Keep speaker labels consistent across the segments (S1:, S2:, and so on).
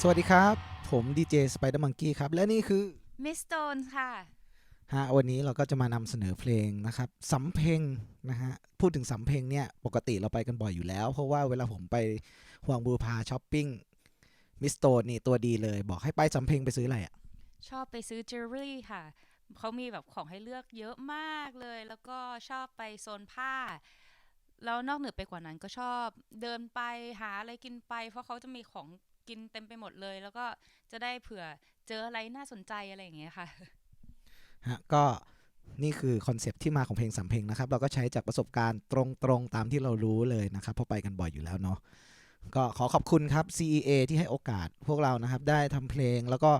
S1: สวัสดีครับ ผมดีเจสไปเดอร์มังกี้ครับ และนี่คือ
S2: มิสโตนค่ะ
S1: ฮะวันนี้เราก็จะมานำเสนอเพลงนะครับสำเพ็งนะฮะพูดถึงสำเพ็งเนี่ยปกติเราไปกันบ่อยอยู่แล้ว เพราะว่าเวลาผมไปห่วงบูพาช้อปปิ้งมิสโตนนี่ตัวดีเลย บอกให้ไปสำเพ็งไปซื้ออะไรอะ
S2: ชอบไปซื้อจิวเวลรี่ค่ะ เขามีแบบของให้เลือกเยอะมากเลย แล้วก็ชอบไปโซนผ้า แล้วนอกเหนือไปกว่านั้นก็ชอบเดินไปหาอะไรกินไป เพราะเขาจะมีของ กินเต็มไปหมดเลย แล้วก็จะได้เผื่อเจออะไรน่าสนใจอะไรอย่างเงี้ยค่ะ
S1: ฮะก็นี่คือคอนเซปต์ที่มาของเพลงสำเพ็งนะครับ เราก็ใช้จากประสบการณ์ตรงๆตามที่เรารู้เลยนะครับเพราะไปกันบ่อยอยู่แล้วเนาะก็ขอขอบคุณครับ CEA ที่ให้โอกาสพวกเรานะครับ ได้ทำเพลงแล้วก็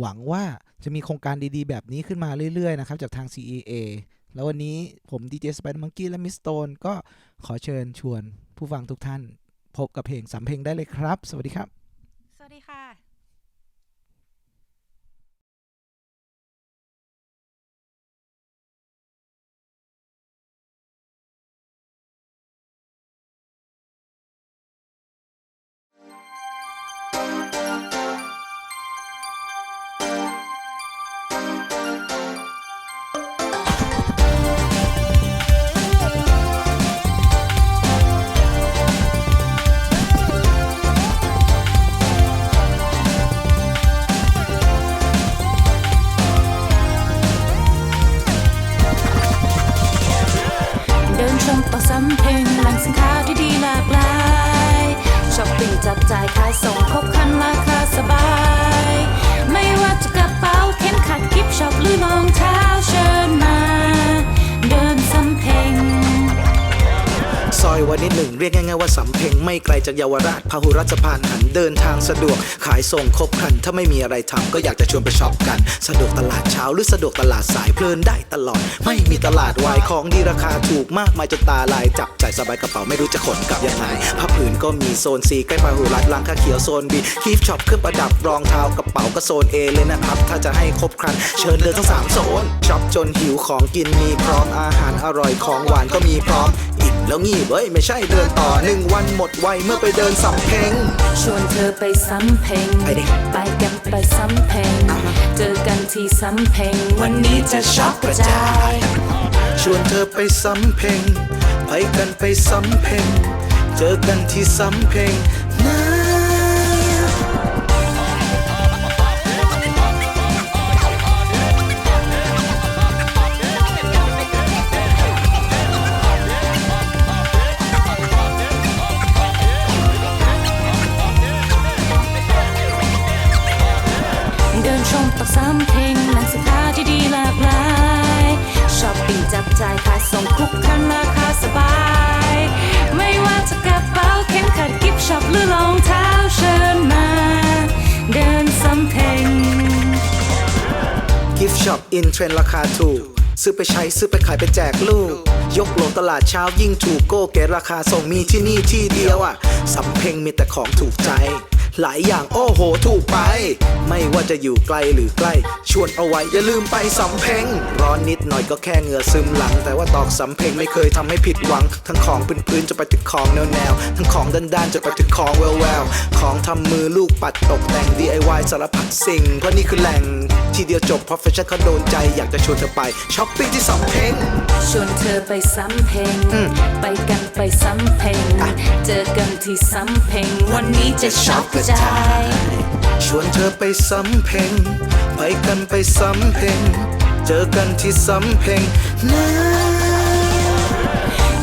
S1: หวังว่าจะมีโครงการดีๆ แบบนี้ขึ้นมาเรื่อยๆนะครับ จากทาง CEA แล้ววันนี้ผมดีเจสไปมังกี้และมิสโตนก็ขอเชิญชวนผู้ฟังทุกท่าน พบกับเพลงสำเพ็งได้เลยครับ สวัสดีครับ
S3: ต่อสำเพ็งแหล่งสินค้าที่ดีหลากหลายช้อปปิ้งจับจ่ายขายส่งครบคันราคาสบาย วัน
S4: นี้หนึ่งเรียกง่ายๆว่าสำเพ็งไม่ไกลจากเยาวราชพหุรัฐสะพานหันเดินทางสะดวก ขายส่งครบครัน ถ้าไม่มีอะไรทำก็อยากจะชวนไปช็อปกัน สะดวกตลาดเช้าหรือสะดวกตลาดสายเพลินได้ตลอด ไม่มีตลาดวายของดีราคาถูกมากมายจนตาลายจับจ่ายสบายกระเป๋าไม่รู้จะขนกลับยังไงผ้าผืนก็มีโซน C ใกล้พหุรัฐลังคาเขียวโซน B คีฟช็อปเครื่องประดับรองเท้ากระเป๋าก็โซน A เลยนะครับถ้าจะให้ครบครันเชิญเดินทั้งสามโซนช็อปจนหิวของกินมีพร้อมอาหารอร่อยของหวานก็มีพร้อม แล้วงีบเว้ยไม่ใช่เดินต่อหนึ่งวันหมดไวเมื่อไปเดินสำเพ็ง
S3: ชวนเธอไปสำเพ็ง
S4: ไปดิ
S3: ไปกันไปสำเพ็ง
S4: อ่าฮะ
S3: เจอกันที่สำเพ็งวันนี้จะช็อปกระจาย
S4: ชวนเธอไปสำเพ็งไปกันไปสำเพ็งเจอกันที่สำเพ็งนะ
S3: ดินชมต่อสำเพ็งหล่งสินค้าที่ดีหลากหลายช้อปปิ้งจับจ่ายขายส่งครบครันราคาสบาย ไม่ว่าจะกระเป๋าเข็มขัดกิฟช็อปหรือรองเท้าเชิญมา เดินสำเพ็ง
S4: กิฟช็อปอินเทรนราคาถูก ซื้อไปใช้ซื้อไปขายไปแจกลูก ยกโหลตลาดเช้ายิ่งถูกโก้เกตราคาส่งมีที่นี่ที่เดียวอะสำเพ็งมีแต่ของถูกใจ หลายอย่างโอ้โหถูกไป ไม่ว่าจะอยู่ไกลหรือใกล้ ชวนเอาไว้อย่าลืมไปสำเพ็งร้อนนิดหน่อยก็แค่เหงื่อซึมหลัง แต่ว่าตอกสำเพ็งไม่เคยทำให้ผิดหวัง ทั้งของพื้นๆจะไปถึงของแนวๆทั้งของด้านๆจะไปถึงของแววๆของทำมือลูกปัดตกแต่ง DIY สารพัดสิ่ง เพราะนี่คือแหล่ง ทีเดียวจบ profession เขาโดนใจ อยากจะชวนเธอไปช้อปปิ้งที่สำเพ็ง
S3: ชวนเธอไปสำเพ็งไปกันไปสำเพ็งเจอกันที่สำเพ็งวันนี้จะช็อปกระจาย
S4: ชวนเธอไปสำเพ็งไปกันไปสำเพ็งเจอกันที่สำเพ็งนะ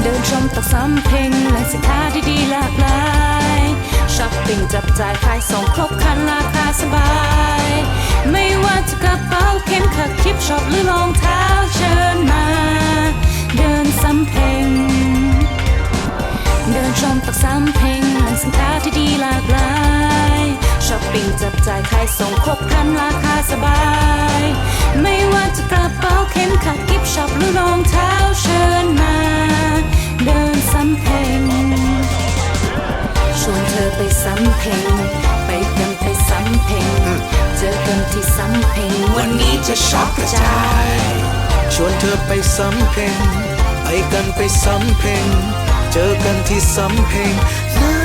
S3: เดินชมตักสำเพ็งแหล่งสินค้าที่ดีหลากหลาย ช้อปปิ้งจับจ่ายขายส่งครบครันราคาสบาย ไม่ว่าจะกระเป๋าเข็มขัดคลิปช็อปหรือรองเท้าเชิญมา เดินสำเพ็ง เดินชมตักสำเพ็งแหล่งสินค้าที่ดีหลากหลายช้อปปิ้งจับจ่ายขายส่งครบครันราคาสบาย ไม่ว่าจะกระเป๋าเข็มขัดกิฟช็อปหรือรองเท้าเชิญมา เดินสำเพ็ง ไปสำเพ็งไปกันไปสำเพ็งเจอกันที่สำเพ็งวันนี้จะช็อปกระจาย
S4: ชวนเธอไปสำเพ็งไปกันไปสำเพ็งเจอกันที่สำเพ็งนะ